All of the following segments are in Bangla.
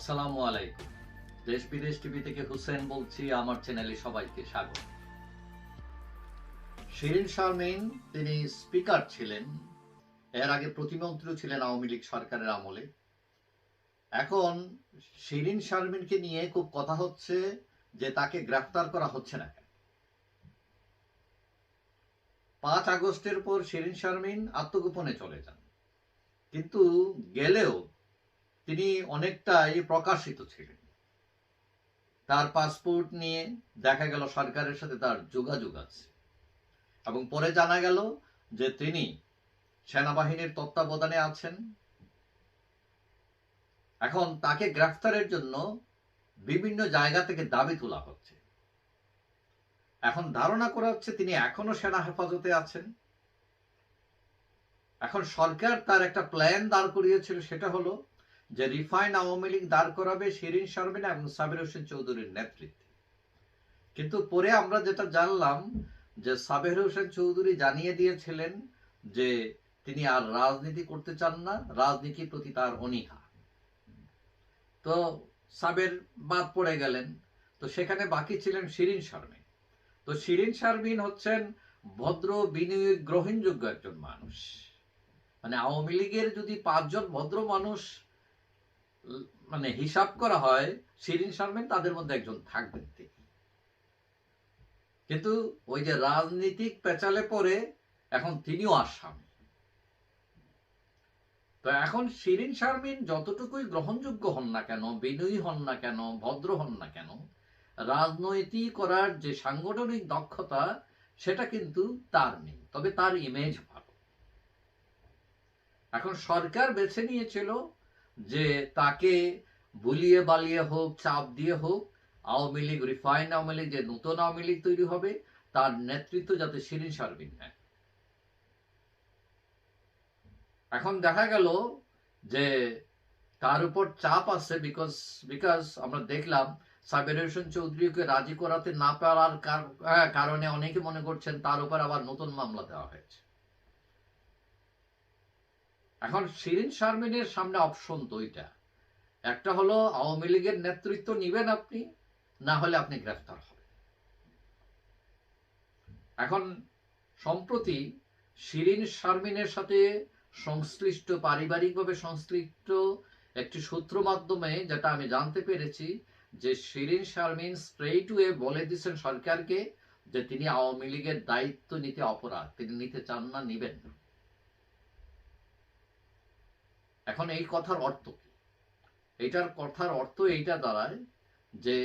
আসসালামু আলাইকুম। দেশ বিদেশ টিভি থেকে হুসেন বলছি, আমার চ্যানেলে সবাইকে স্বাগত। শিরিন শারমিন, তিনি স্পিকার ছিলেন। এর আগে প্রতিমন্ত্রী ছিলেন আওয়ামী লীগ সরকারের আমলে। এখন শিরিন শারমিনকে নিয়ে খুব কথা হচ্ছে যে তাকে গ্রেফতার করা হচ্ছে না পাঁচ আগস্টের পর শিরিন শারমিন আত্মগোপনে চলে যান। কিন্তু গেলেও তিনি অনেকটাই প্রকাশিত ছিলেন। তার পাসপোর্ট নিয়ে দেখা গেল সরকারের সাথে তার যোগাযোগ আছে এবং পরে জানা গেল যে তিনি সেনাবাহিনীর তত্ত্বাবধানে আছেন। এখন তাকে গ্রেফতারের জন্য বিভিন্ন জায়গা থেকে দাবি তোলা হচ্ছে। এখন ধারণা করা হচ্ছে তিনি এখনও সেনা হেফাজতে আছেন। এখন সরকার তার একটা প্ল্যান দাঁড় করিয়েছিল, সেটা হলো যে রিফাইন আওয়ামী লীগ দাঁড় করাবে শিরিন শারমিন এবং সাবির হোসেন চৌধুরীর নেতৃত্বে। কিন্তু পরে আমরা যেটা জানলাম যে সাবের হোসেন চৌধুরী জানিয়ে দিয়েছিলেন যে তিনি আর রাজনীতি করতে চান না, রাজনীতির প্রতি তার অনীহা। তো সাবের বাদ পড়ে গেলেন। তো সেখানে বাকি ছিলেন শিরিন শারমিন। তো শিরিন শারমিন হচ্ছেন ভদ্র বিনিয়োগ গ্রহণযোগ্য একজন মানুষ। মানে আওয়ামী লীগের যদি পাঁচজন ভদ্র মানুষ মানে হিসাব করা হয়, শিরিন শারমিন তাদের মধ্যে একজন থাকবেন তিনি। কিন্তু ওই যে রাজনীতিক পেঁচালে পরে এখন তিনিও আসামি। তো এখন শিরিন শারমিন যতটুকুই গ্রহণযোগ্য হন না কেন, বিনয়ী হন না কেন, ভদ্র হন না কেন রাজনৈতিক করার যে সাংগঠনিক দক্ষতা, সেটা কিন্তু তার নেই। তবে তার ইমেজ ভালো। এখন সরকার বেছে নিয়েছিল যে তাকে বুলিয়ে বালিয়ে হোক, চাপ দিয়ে হোক, আওয়ামী লীগ রিফাইন আওয়ামী লীগ, যে নতুন আওয়ামী লীগ তৈরি হবে, তার নেতৃত্ব যাতে শিরিন শারমিন নেয়। এখন দেখা গেল যে তার উপর চাপ আছে বিকজ বিকজ আমরা দেখলাম সাবের হোসেন চৌধুরীকে রাজি করাতে না পারার কারণে অনেকে মনে করছেন তার উপর আবার নতুন মামলা দেওয়া হয়েছে। এখন শিরিন শারমিনের সামনে অপশন দুইটা। একটা হলো আওয়ামী লীগের নেতৃত্ব নিবেন আপনি, না হলে আপনি গ্রেফতার হবেন। এখন সম্প্রতি শিরিন শারমিনের সাথে সংশ্লিষ্ট, পারিবারিকভাবে সংশ্লিষ্ট একটি সূত্র মাধ্যমে যেটা আমি জানতে পেরেছি, যে শিরিন শারমিন স্ট্রেইট ওয়ে বলে দিচ্ছেন সরকারকে যে তিনি আওয়ামী লীগের দায়িত্ব নিতে অপরাধ, তিনি নিতে চান না, নিবেন না। এখন এই কথার অর্থ কি? এইটার কথার অর্থ এইটা দাঁড়ায় যে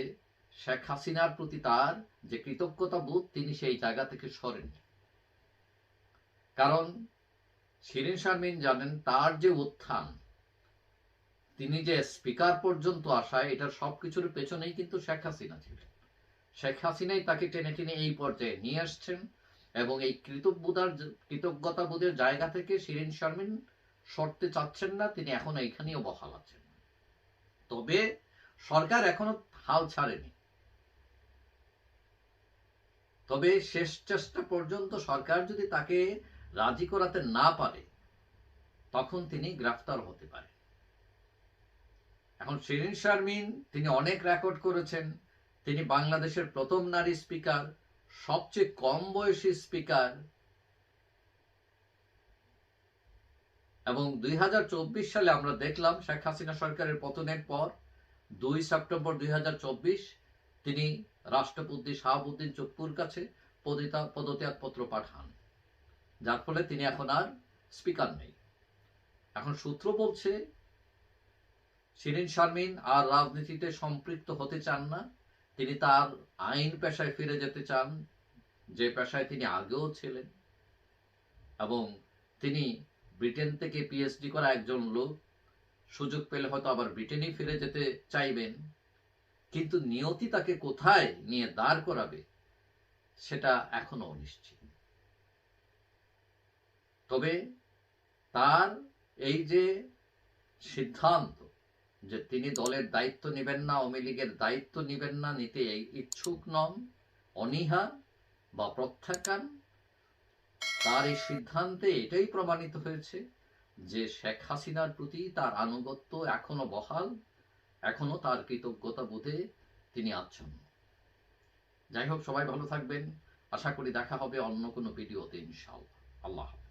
শেখ হাসিনার প্রতি তার যে কৃতজ্ঞতা বোধ, তিনি সেই জায়গা থেকে সরেন। কারণ শিরিন শারমিন জানেন তার যে উত্থান, তিনি যে স্পিকার পর্যন্ত আসায়, এটার সবকিছুর পেছনেই কিন্তু শেখ হাসিনা ছিলেন। শেখ হাসিনাই তাকে টেনে টেনে এই পর্যায়ে নিয়ে আসছেন এবং এই কৃতজ্ঞতার কৃতজ্ঞতা বোধের জায়গা থেকে শিরিন শারমিন সরতে চাচ্ছেন না, তিনি এখন এইখানেও বহাল আছেন। তবে সরকার এখনও হাল ছাড়েনি। তবে শেষ চেষ্টা পর্যন্ত সরকার যদি তাকে রাজি করাতে না পারে, তখন তিনি গ্রেফতার হতে পারে এখন শিরিন শারমিন, তিনি অনেক রেকর্ড করেছেন। তিনি বাংলাদেশের প্রথম নারী স্পিকার, সবচেয়ে কম বয়সী স্পিকার এবং দুই হাজার চব্বিশ সালে আমরা দেখলাম শেখ হাসিনা সরকারের পতনের পর দুই সেপ্টেম্বর দুই তিনি রাষ্ট্রপতি শাহাবুদ্দিন চপ্পুর কাছে পদত্যাগপত্র পাঠান। যার ফলে তিনি এখন আর স্পিকার নেই। এখন সূত্র বলছে, শিরিন শারমিন আর রাজনীতিতে সম্পৃক্ত হতে চান না। তিনি তার আইন পেশায় ফিরে যেতে চান, যে পেশায় তিনি আগেও ছিলেন। এবং তিনি ব্রিটেন থেকে পিএইচডি করা একজন লোক, সুযোগ পেলে হয়তো আবার ব্রিটেনেই ফিরে যেতে চাইবেন, কিন্তু নিয়তি তাকে কোথায় নিয়ে দাঁড় করাবে, সেটা এখনও অনিশ্চিত। তবে তার এই যে সিদ্ধান্ত যে তিনি দলের দায়িত্ব নেবেন না, আওয়ামী লীগের দায়িত্ব নেবেন না, নিতে ইচ্ছুক নন, অনীহা বা প্রত্যাখ্যান তার এই সিদ্ধান্তে এটাই প্রমাণিত হয়েছে যে শেখ হাসিনার প্রতি তার আনুগত্য এখনও বহাল, এখনও তার কৃতজ্ঞতা বোধে তিনি আচ্ছন্ন। যাই হোক, সবাই ভালো থাকবেন। আশা করি দেখা হবে অন্য কোনো ভিডিওতে ইনশাআল্লাহ। আল্লাহ